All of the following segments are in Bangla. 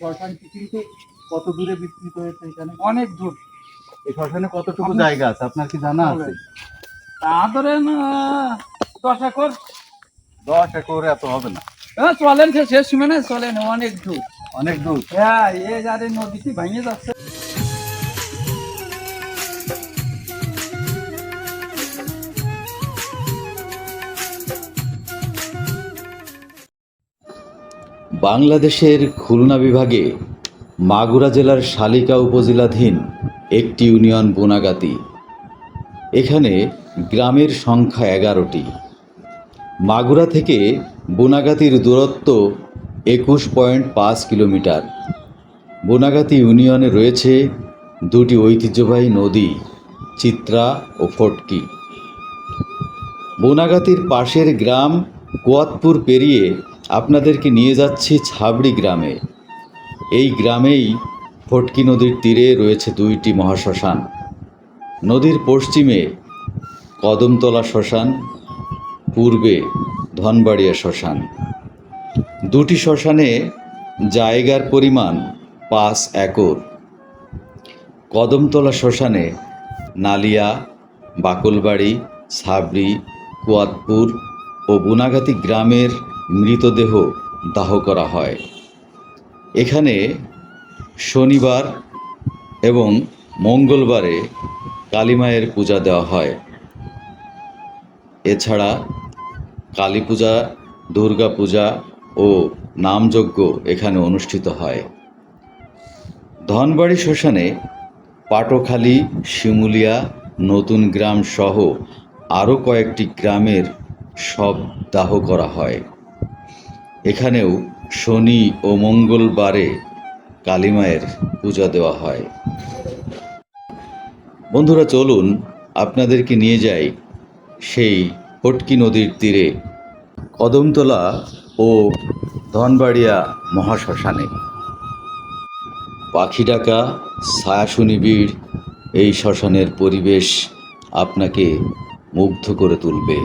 শ্মশানটি কিন্তু কত দূরে বিস্তৃত হয়েছে এখানে? অনেক দূর। এই শ্মশানে কতটুকু জায়গা আছে? আপনার কি জানা আছে? তা ধরেন দশ একর। দশ একর এত হবে না। হ্যাঁ, চলেন সে শেষ মানে চলেন অনেক দূর। অনেক দূর। হ্যাঁ এ যারে নদীটি ভেঙে যাচ্ছে। বাংলাদেশের খুলনা বিভাগে মাগুরা জেলার শালিকা উপজেলাধীন একটি ইউনিয়ন বোনাগাতি। এখানে গ্রামের সংখ্যা এগারোটি। মাগুরা থেকে বোনাগাতির দূরত্ব একুশ পয়েন্ট পাঁচ কিলোমিটার। বোনাগাতি ইউনিয়নে রয়েছে দুটি ঐতিহ্যবাহী নদী, চিত্রা ও ফটকি। বোনাগাতির পাশের গ্রাম কোয়াতপুর পেরিয়ে আপনাদেরকে নিয়ে যাচ্ছি ছাবড়ি গ্রামে। এই গ্রামেই ফটকি নদীর তীরে রয়েছে দুইটি মহাশ্মশান। নদীর পশ্চিমে কদমতলা শ্মশান, পূর্বে ধনবাড়িয়া শ্মশান। দুটি শ্মশানে জায়গার পরিমাণ পাঁচ একর। কদমতলা শ্মশানে নালিয়া, বাকলবাড়ি সাবরি কুয়াতপুর ও বুনাগাতি গ্রামের মৃতদেহ দাহ করা হয়। এখানে শনিবার এবং মঙ্গলবারে কালীমায়ের পূজা দেওয়া হয়। এছাড়া কালী পূজা, দুর্গা পূজা ও নামযজ্ঞ এখানে অনুষ্ঠিত হয়। ধনবাড়ি শ্মশানে পাটখালী, শিমুলিয়া, নতুন গ্রাম সহ আরও কয়েকটি গ্রামের সব দাহ করা হয়। এখানেও শনি ও মঙ্গলবারে কালীমায়ের পূজা দেওয়া হয়। বন্ধুরা, চলুন আপনাদেরকে নিয়ে যাই সেই ফটকি নদীর তীরে, কদমতলা ও ধনবাড়িয়া মহাশ্মশানে। পাখি ডাকা ছায়া নিবিড় এই শ্মশানের পরিবেশ আপনাকে মুগ্ধ করে তুলবে।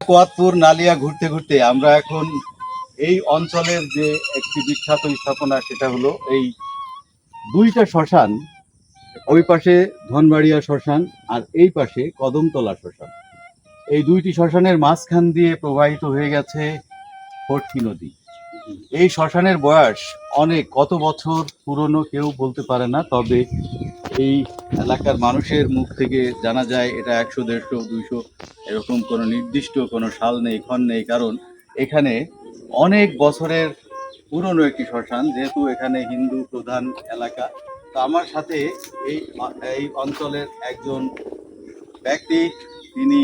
কোয়াতপুর, নালিয়া ঘুরতে ঘুরতে আমরা এখন এই অঞ্চলের যে একটি বিখ্যাত স্থাপনা সেটা হলো এই দুইটা শ্মশান, ওই পাশে ধনবাড়িয়া শ্মশান আর এই পাশে কদমতলা শ্মশান। এই দুইটি শ্মশানের মাঝখান দিয়ে প্রবাহিত হয়ে গেছে ফটকি নদী। এই শ্মশানের বয়স অনেক, কত বছর পুরনো কেউ বলতে পারে না, তবে এই এলাকার মানুষের মুখ থেকে জানা যায় এটা একশো, দেড়শো, দুইশো এরকম কোনো নির্দিষ্ট কোনো সাল নেই ক্ষণ নেই কারণ এখানে অনেক বছরের পুরনো একটি শ্মশান যেহেতু এখানে হিন্দু প্রধান এলাকা। তো আমার সাথে এই এই অঞ্চলের একজন ব্যক্তি তিনি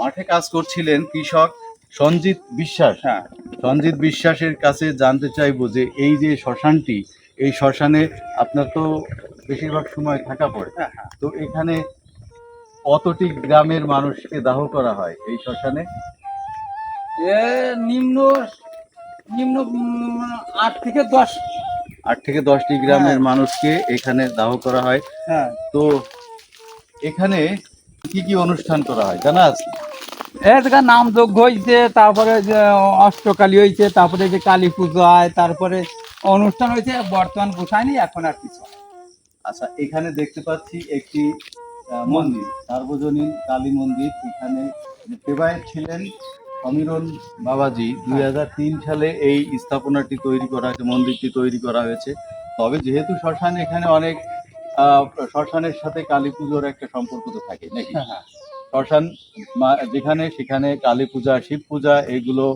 মাঠে কাজ করছিলেন কৃষক সঞ্জিত বিশ্বাস। হ্যাঁ সঞ্জিত বিশ্বাসের কাছে জানতে চাইব যে এই যে শ্মশানটি এই শ্মশানে আপনার তো বেশিরভাগ সময় থাকা পড়ে। তো এখানে কতটি গ্রামের মানুষকে দাহ করা হয় এই শ্মশানে? এ নিম্ন নিম্ন আট থেকে দশ। আট থেকে দশটি গ্রামের হ্যাঁ। মানুষকে এখানে দাহ করা হয়। হ্যাঁ। তো এখানে কি কি অনুষ্ঠান করা হয়? জানা আছে? এই নাম যজ্ঞ হয়েছে তারপরে যে অষ্টকালী হয়েছে তারপরে যে কালী পুজো হয় তারপরে অনুষ্ঠান হয়েছে বর্তমান গোসাইনি এখন আর কিছু আচ্ছা এখানে দেখতে পাচ্ছি একটি মন্দির সার্বজনীন কালী মন্দির এখানে সেবায়ত ছিলেন সমীরণ বাবাজি দুই হাজার তিন সালে এই স্থাপনাটি তৈরি করা হয়েছে মন্দিরটি তৈরি করা হয়েছে। তবে যেহেতু শ্মশান এখানে অনেক শ্মশানের সাথে কালী পুজোর একটা সম্পর্ক তো থাকে নাকি? হ্যাঁ। শ্মশান মা- যেখানে সেখানে কালী পূজা শিব পূজা এগুলো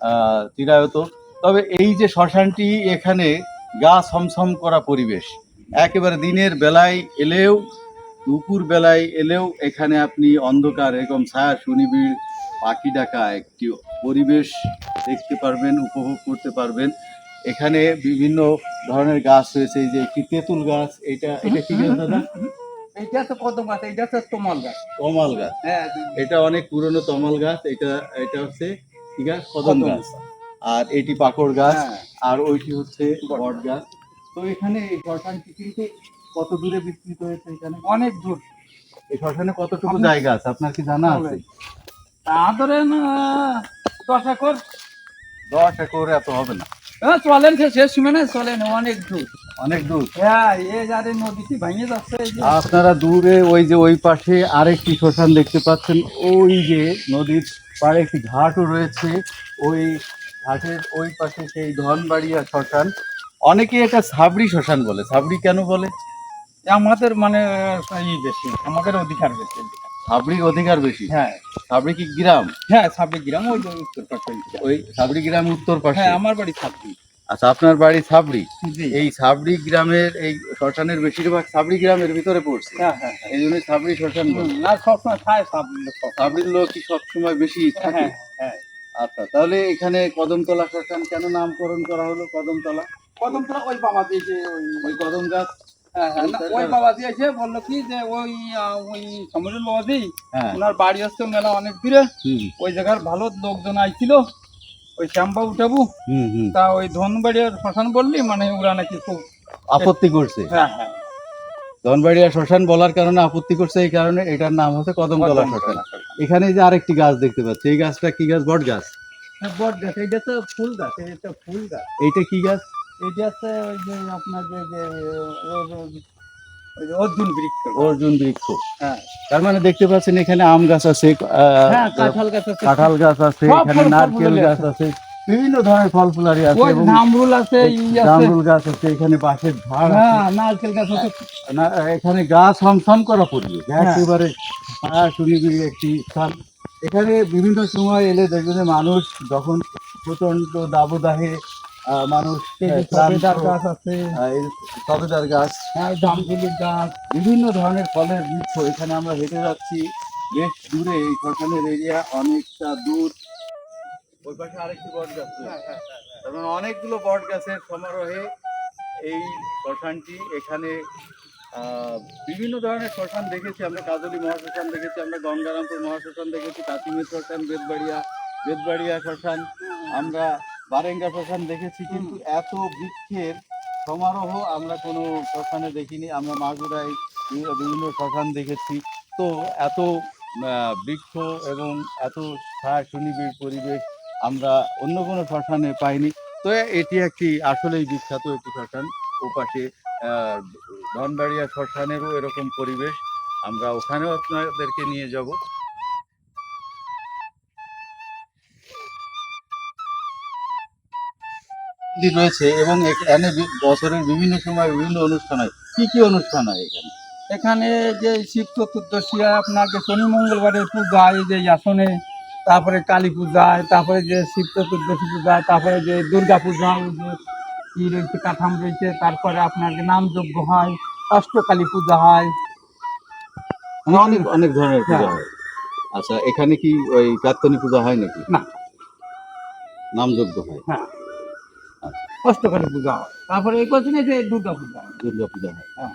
আহ, চিরায়ত। তবে এই যে শ্মশানটি এখানে গা ছমছম করা পরিবেশ একেবারে দিনের বেলায় এলেও দুপুর বেলায় এলেও এখানে আপনি অন্ধকার এরকম ছায়া সুনিবিড় পাখি ডাকা একটি পরিবেশ দেখতে পারবেন উপভোগ করতে পারবেন। এখানে বিভিন্ন ধরনের গাছ রয়েছে এই যে একটি তেঁতুল গাছ এটা এটা কি গাছ দাদা? এইটা তো কদম গাছ এইটা তো তোমাল গাছ। তমাল গাছ। হ্যাঁ এটা অনেক পুরনো তমাল গাছ এটা এটা হচ্ছে কি গাছ? কদম গাছ। আর এটি পাকড় গাছ হ্যাঁ। আর ওইটি হচ্ছে বট গাছ। তো এখানে এই কিন্তু কত দূরে বিস্তৃত হয়েছে এখানে? অনেক দূর। এই শ্মশানে কতটুকু জায়গা আছে? আপনার কি জানা আছে? তা ধরেন দশ একর। দশ একর এত হবে না। হ্যাঁ চলেন সে শেষ সীমানে চলেন অনেক দূর। অনেক দূর। হ্যাঁ এ যারে নদীটি ভেঙে যাচ্ছে আপনারা দূরে ওই যে ওই পাশে আরেকটি শ্মশান দেখতে পাচ্ছেন ওই যে নদীর পাড়ে একটি ঘাটও রয়েছে। ওই ঘাটের ওই পাশে সেই ধনবাড়িয়া শ্মশান। অনেকে এটা সাবরি শ্মশান বলে। সাবরি কেন বলে? আমাদের মানে ই বেশি আমাদের অধিকার বেশি। সাবরির অধিকার বেশি? হ্যাঁ। সাবরি কি গ্রাম? হ্যাঁ ছাব্বিশ গ্রাম ওই উত্তর পাশে। ওই সাবরি গ্রাম উত্তর পাশে? হ্যাঁ আমার বাড়ি ছাব্বিশ আচ্ছা আপনার বাড়ি সাবরি? এই সাবরি গ্রামের এই শ্মশানের বেশিরভাগ সাবরি গ্রামের ভিতরে পড়ছে? হ্যাঁ হ্যাঁ হ্যাঁ। এই জন্য সাবরি শ্মশান না সবসময় খায় ছাব্বিশ লোক। সাবরির লোক কি সবসময় বেশি থাকে? হ্যাঁ হ্যাঁ। আচ্ছা তাহলে এখানে কদমতলা শ্মশান কেন নামকরণ করা হলো কদমতলা? কদমতলা ওই বাবা দিয়েছে ওই ওই কদম গাছ? ওই বাবা দিয়েছে বলল কি যে ওই ওই সমরেন বাবাজি হ্যাঁ। ওনার বাড়ি হচ্ছে মেলা অনেক দূরে। ওই জায়গার ভালো লোকজন আইছিল। ওই শ্যামবাবু টাবু তা ওই ধনবাড়িয়ার শ্মশান বললি মানে ওরা নাকি খুব আপত্তি করছে? হ্যাঁ হ্যাঁ। ধনবাড়িয়া শ্মশান বলার কারণে আপত্তি করছে এই কারণে এটার নাম হচ্ছে কদমতলা শ্মশান। এখানে যে আরেকটি গাছ দেখতে পাচ্ছি এই গাছটা কি গাছ? বট গাছ? হ্যাঁ, বট গাছ এইটা তো ফুল গাছ এটা ফুল গাছ। এইটা কি গাছ? ওই যে আপনার যে অর্জুন বৃক্ষ। অর্জুন বৃক্ষ। হ্যাঁ। তার মানে দেখতে পাচ্ছেন এখানে আম গাছ আছে হ্যাঁ কাঁঠাল গাছ আছে। কাঁঠাল গাছ আছে এখানে নারকেল গাছ আছে। বিভিন্ন ধরনের ফল ফুলারি আছে এবং জামরুল আছে জামরুল গাছ আছে এখানে বাঁশের ঝাড় আছে। হ্যাঁ নারকেল গাছ আছে। না, এখানে গা ছমছম করা হ্যাঁ। একেবারে ছায়া একটি স্থান। এখানে বিভিন্ন সময় এলে দেখবেন মানুষ যখন প্রচণ্ড দাবদাহে মানুষ সবেদার গাছ আছে। সবেদার গাছ হ্যাঁ গাছ। বিভিন্ন ধরনের ফলের বৃক্ষ। এখানে আমরা হেঁটে যাচ্ছি। বেশ দূরে এই শ্মশানের এরিয়া অনেকটা দূর। ওই পাশে আরেকটি বট গাছ রয়েছে। মানে অনেকগুলো বট গাছের সমারোহে এই শ্মশানটি এখানে আহ, বিভিন্ন ধরনের শ্মশান দেখেছি আমরা। কাজলি মহাশ্মশান দেখেছি আমরা গঙ্গারামপুর মহাশ্মশান দেখেছি কাশিমের শ্মশান বেদবাড়িয়া বেদবাড়িয়া শ্মশান আমরা বারেঙ্গা শ্মশান দেখেছি কিন্তু এত বৃক্ষের সমারোহ আমরা কোনো শ্মশানে দেখিনি আমরা মাগুরায় বিভিন্ন- শ্মশান দেখেছি। তো এত বৃক্ষ এবং এত ছায়া সুনিবিড় পরিবেশ আমরা অন্য কোনো শ্মশানে পাইনি। তো এটি একটি আসলেই বিখ্যাত একটি শ্মশান। ওপাশে ধনবাড়িয়া শ্মশানেরও এরকম পরিবেশ। আমরা ওখানেও আপনাদেরকে নিয়ে যাব। রয়েছে এবং এখানে বছরের বিভিন্ন সময় বিভিন্ন অনুষ্ঠান হয়। কি কি অনুষ্ঠান হয় এখানে? এখানে যে শিব চতুর্দশী আপনার যে শনি মঙ্গলবারের পূজা হয় এই যে আসনে তারপরে কালী পূজা হয় তারপরে যে শিব চতুর্দশী পূজা হয় তারপরে যে দুর্গা পূজা হয় যে কি রয়েছে কাঠাম রয়েছে তারপরে আপনার যে নামযজ্ঞ হয় অষ্টকালী পূজা হয়। অনেক অনেক ধরনের পূজা হ্যাঁ। হয়। আচ্ছা এখানে কি ওই প্রার্থনী পূজা হয় নাকি? না। নামযজ্ঞ হয়। হ্যাঁ। অষ্টকালী পূজা হয়। তারপরে এই বছর যে দুর্গা পূজা দুর্গা পূজা হয়। হ্যাঁ।